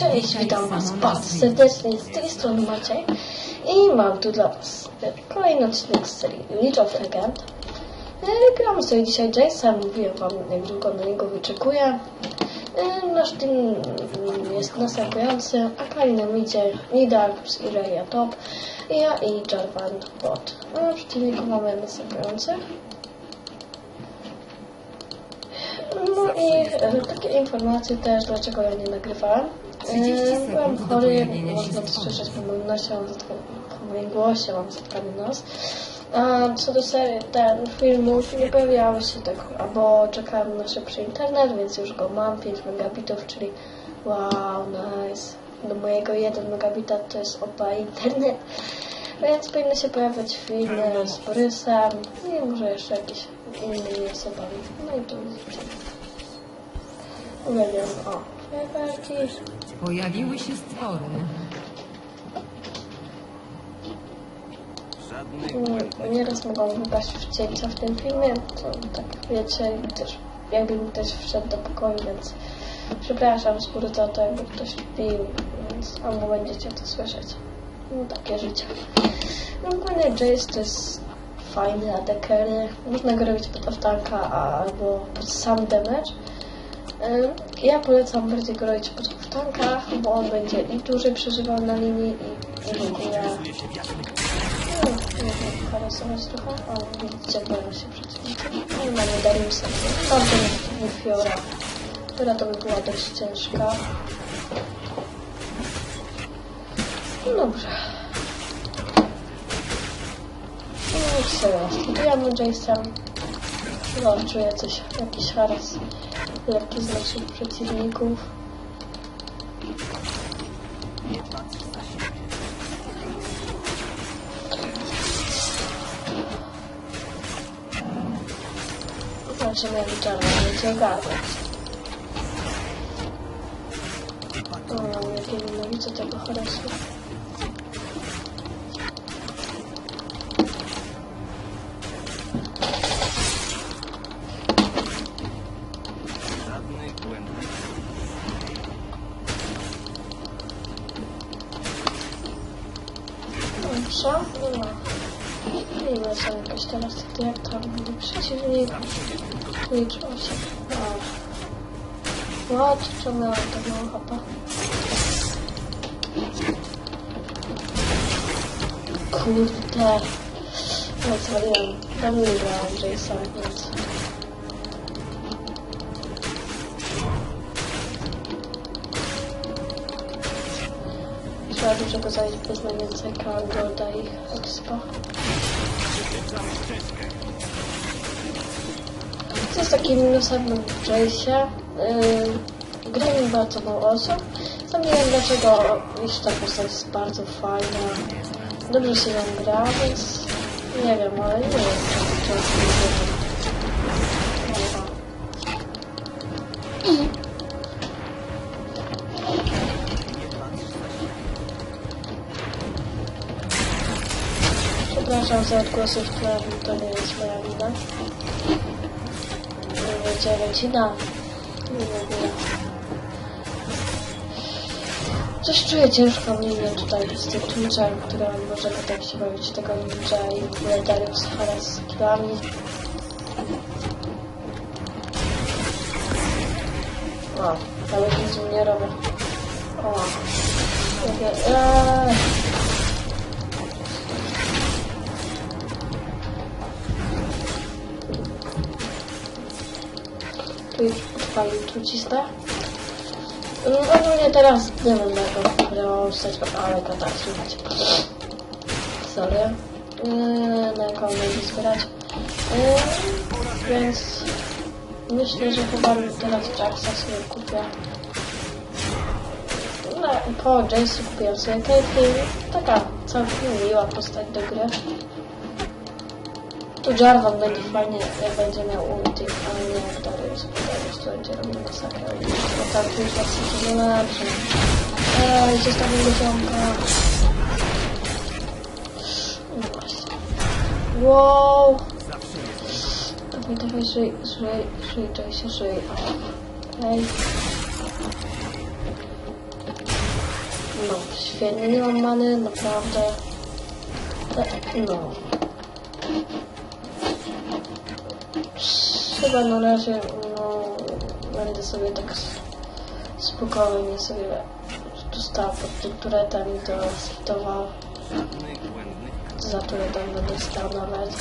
Cześć, witam Was bardzo serdecznie, z tej strony Maciej i mam tu dla Was kolejny odcinek z serii League of Legend. E, Gramy sobie dzisiaj Jace'em, mówiłem Wam jak długo na niego wyczekuję. E, Nasz team jest następujący, Akali na midzie, Nidalus i Reya top, ja i Jarvan bot. A w przeciwniku mamy następujących. No i e, takie informacje też, dlaczego ja nie nagrywałem. 30 E, sekund Byłem do chory, pojawienia się można to stworu. słyszeć po moim nosie, mam zatkany, po moim głosie mam zatkany nos. A co do serii, ten filmów nie pojawiały się tak, albo czekałem na szybszy internet, więc już go mam, 5 megabitów, czyli wow, nice. Do mojego 1 megabita to jest opa internet. Więc powinny się pojawiać filmy z Borysem i może jeszcze jakieś innymi osobami. No i to Uwielbiam, o, fajerwerki. Pojawiły się stwory. Mm, Nieraz mogą wypaść w cięcia w tym filmie, to tak wiecie, też jakbym też wszedł do pokoju, więc przepraszam z góry za to, jakby ktoś pił, więc albo będziecie to słyszeć. No takie życie. No ogólnie Jace to jest fajny ADKery, można go robić pod awtanka albo pod sam damage. Ja polecam bardziej go robić pod awtankach, bo on będzie i dłużej przeżywał na linii i, i w ogóle no, można harasować trochę. O, widzicie, boją się przeciwnicy. No i mamy Dariusa. Bardzo nie Fiora, która to by była dość ciężka. No dobrze. No i sobie studiamy Jace'em. Chyba czuję coś, jakiś haras lekki z naszych przeciwników. Zobaczymy jak czarno będzie ogarniać. O, jak ja nienawidzę tego harasu. Teraz, to jak tam będzie przeciwnik. Twitch 8. O. What? Czemu tak mało hapa? Kurde. No co wiem. Tam nie grałem Jace'a, więc... Trzeba dużego zajść bez najwięcej Golda i Expo. Co jest takim w Jace'ie? Yy, gra mi bardzo mało osób. Sam nie wiem dlaczego, iż ta postać jest bardzo fajna. Dobrze się nam gra, więc nie wiem, ale nie wiem, czy często nie Przepraszam za odgłosy w tle, to nie jest moja wina. Nie wiecie, rodzina. Nie w ogóle. Coś czuję ciężką linię tutaj z tym Twitchem, która może tak się bawić tego ninja i w z killami. O, ale nic nie robię. O, jakie... Eee. Tu odpalił trucizdę. No ogólnie teraz nie wiem na jaką grę stać, ale to tak, słuchajcie. Sorry. Yy, na jaką będzie zbierać. Yy, więc myślę, że chyba teraz Jacksa sobie kupię. No, po Jace'u kupiłem sobie Caitlyn. Taka całkiem miła postać do gry. Tu Jarvan będzie fajnie, jak będzie miał ale nie jak Darius, bo Darius to będzie robił masakrę. Bo tak już was się nie lepszy. Ej, zostawię go ziomka. No właśnie. Wow! Dawaj, dawaj, żyj, żyj, żyj, żyj się, żyj. Ej. No, świetnie, nie mam many, naprawdę. E, No. Chyba na razie, no, będę sobie tak s- spokojnie sobie tu stał pod tym turetem i to skitował. Za turetem będę stał nawet.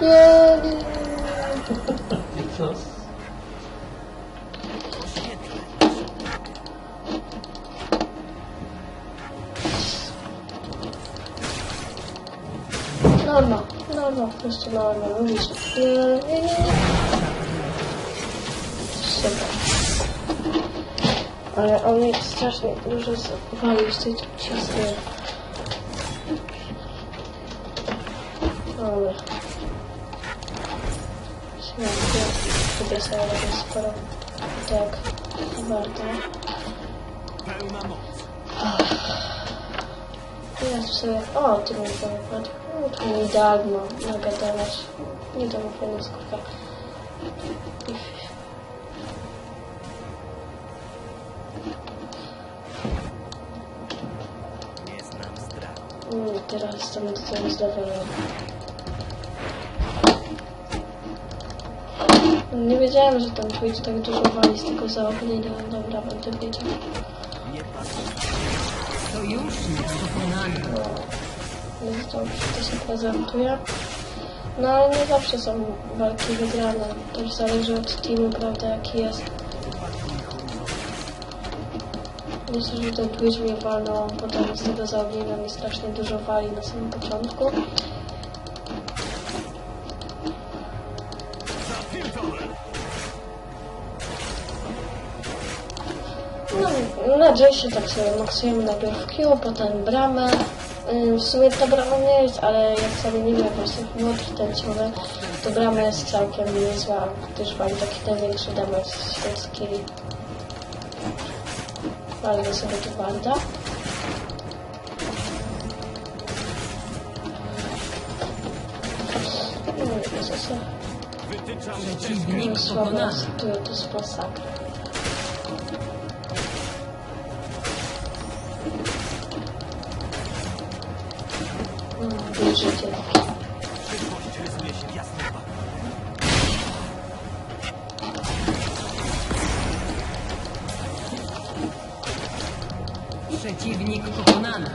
Nie, po prostu norma, mówisz. Nie, nie, nie, nie. Super. Ale on mnie strasznie dużo walił z tej trucizny. Ale... Śmiałkę, sobie sobie robię sporo. Tak, warto. Ja sobie... O, ty mi to wypadł. No, tu mi idealno nagadałaś. Nie to mi fajna skórka. Mm, teraz jestem do tego zadowolony. Nie wiedziałem, że ten Twitch tak dużo wali z tego zaognienia. Dobra, będę wiedział. Sojusznik pokonany. No, to się prezentuje. No ale nie zawsze są walki wygrane. Też zależy od teamu, prawda, jaki jest. Myślę, że ten Twitch mnie walnął, potem z tego zaognienia mi strasznie dużo wali na samym początku. No, na Jace tak sobie maksujemy najpierw Q, potem bramę. W sumie ta brama nie jest, ale jak sobie nie miał właśnie młotki tęciowe, to brama jest całkiem niezła, gdyż mam taki największy damage z skilli. Walnę sobie tu barda. No się... Przeciwnik pokonany. to z masakra. Mm, Wierzycie. Przeciwnik pokonany.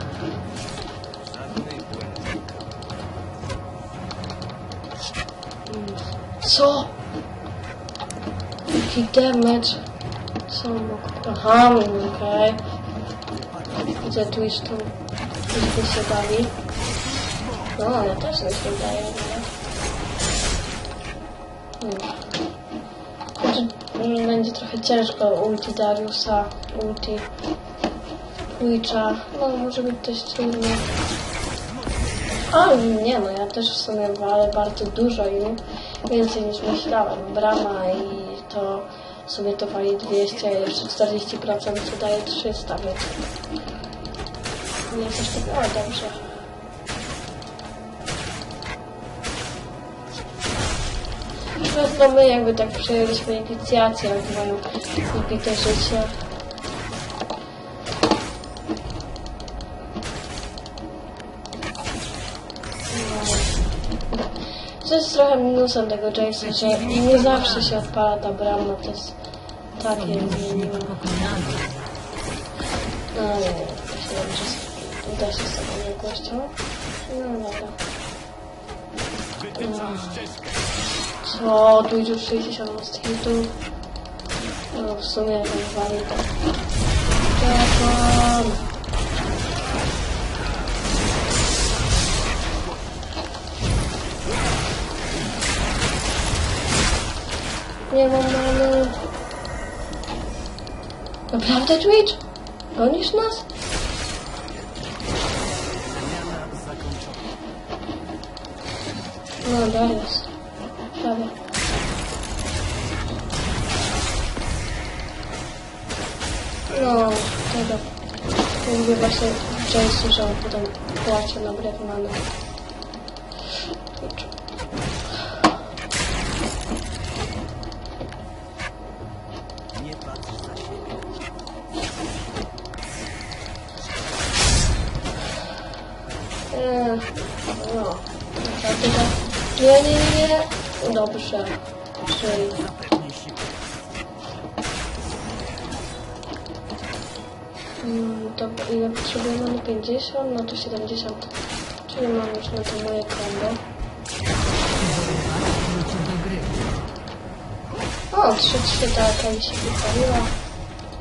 Co? Jaki damage? Co mógł? Aha, okej. Widzę Twitch tu Twitch się bawi. No, ja też nic nie daję, ale... Hmm. Będzie trochę ciężko ulti Dariusa, ulti Twitcha. No, może być dość trudne. A nie no, ja też w sumie walę bardzo dużo i więcej niż myślałem. Brama i to sobie to wali 200, a jeszcze 40% to daje 300, więc nie jest aż tak, o dobrze. Zresztą my jakby tak przejęliśmy inicjację, jak mają wybite życie. To jest trochę minusem tego Jamesa, że nie zawsze się odpala ta brama, to jest takie pokonany. No nie że uda się z tą wielkością. No dobra. No. Co? Już 60 most hitów. No w sumie jak wali to... Telefon! Nie mam mamy. Naprawdę Twitch? Gonisz nas? No dajesz. Prawie. No, tego. Jakby właśnie wczoraj potem płaczę na brewnane. Nie, no, no, no, no, Dobrze. Czyli... Mm, to ile potrzebujemy? No 50, no to 70. Czyli mam już na to moje kombo. O, 3-3 ta mi się wypaliła.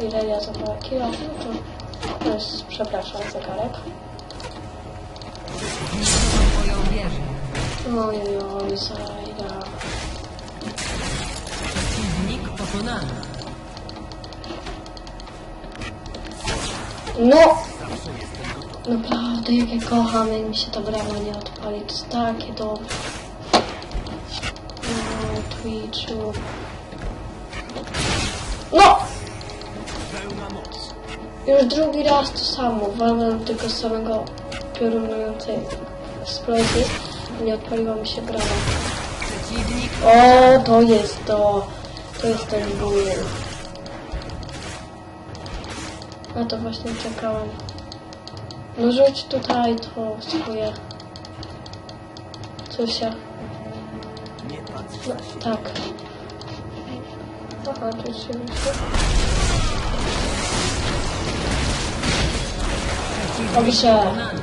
I Relia zabrała kilo. No to, jest, przepraszam, zegarek. Oj, oj, Zajra. Pokonany. No! Naprawdę, jak ja kocham, jak mi się ta brama nie odpali. To jest takie dobre. No, Twitchu. No! Już drugi raz to samo. Walnę tylko z samego piorunującej eksplozji. Nie odpaliła mi się brama. O, to jest to. To jest ten ból. Na to właśnie czekałem. No rzuć tutaj to swoje. Cosia. No, tak. Aha, tu się wyszło. przeciwnik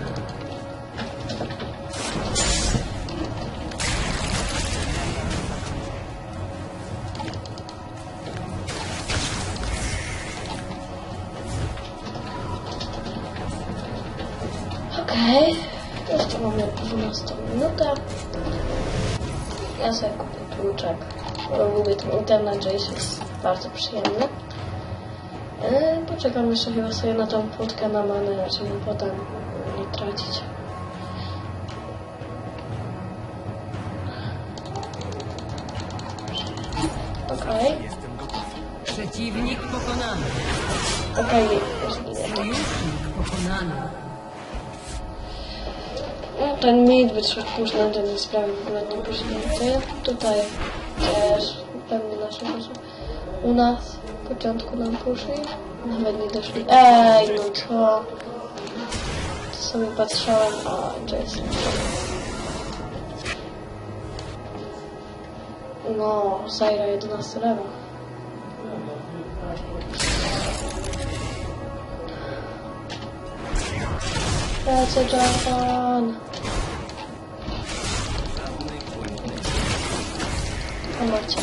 Okej. Jeszcze mamy 12 minutę. Ja sobie kupię tłuczek. Lubię ten internet, że jest bardzo przyjemny. Yy, poczekam jeszcze chyba sobie na tą płotkę na manę, żeby potem nie tracić. Okej, Przeciwnik pokonany. okej. Sojusznik pokonany. No, ten mit wytrzymał później, ten nie sprawił w ogóle nie poświęty. Tutaj też pewnie nasze proszę. U nas w początku nam poszli, nawet nie doszli. Ej, no to... To sobie patrzałem, a Jason. No, Zaira 11 lewa. Lecę Jarvan. O macie.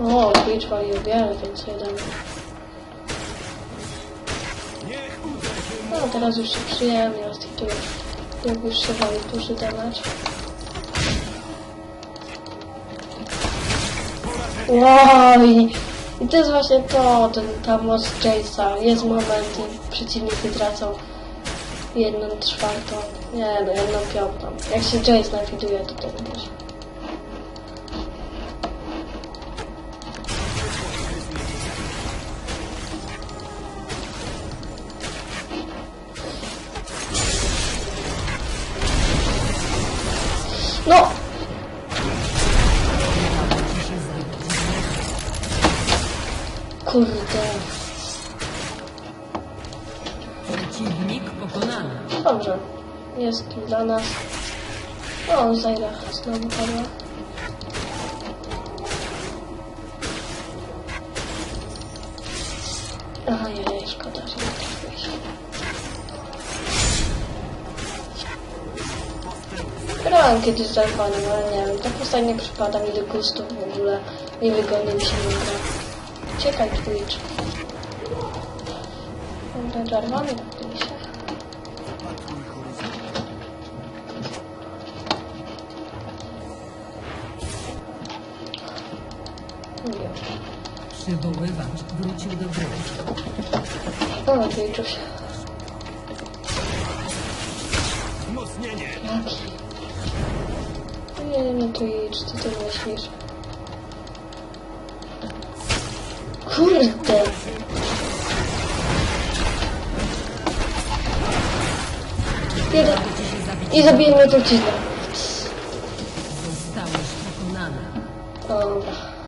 O, wali o wiele więcej mnie. No, teraz już się przyjemnie rozhituję. Jak już się wali duży damage. Wow, i, to jest właśnie to, ten, ta moc Jace'a. Jest moment i przeciwnicy tracą jedną czwartą, nie no, jedną piątą. Jak się Jace nafiduje, to to też. No! Kurde. Przeciwnik pokonany. Dobrze. Jest tu dla nas. O, Zaira znowu padła. Ajajaj, szkoda, że nie trafiłeś. Grałem kiedyś z Jarvanem, ale nie wiem, ta postać nie przypada mi do gustu w ogóle. Niewygodnie mi się nie gra. Uciekaj, Twitch. Ten się. Nie. Przywoływacz wrócił do gry. O, Twitchuś. Wzmocnienie! Jaki? Nie, no Twitch, co ty myślisz? Kurde! Jeden. I zabiję mnie truciznę.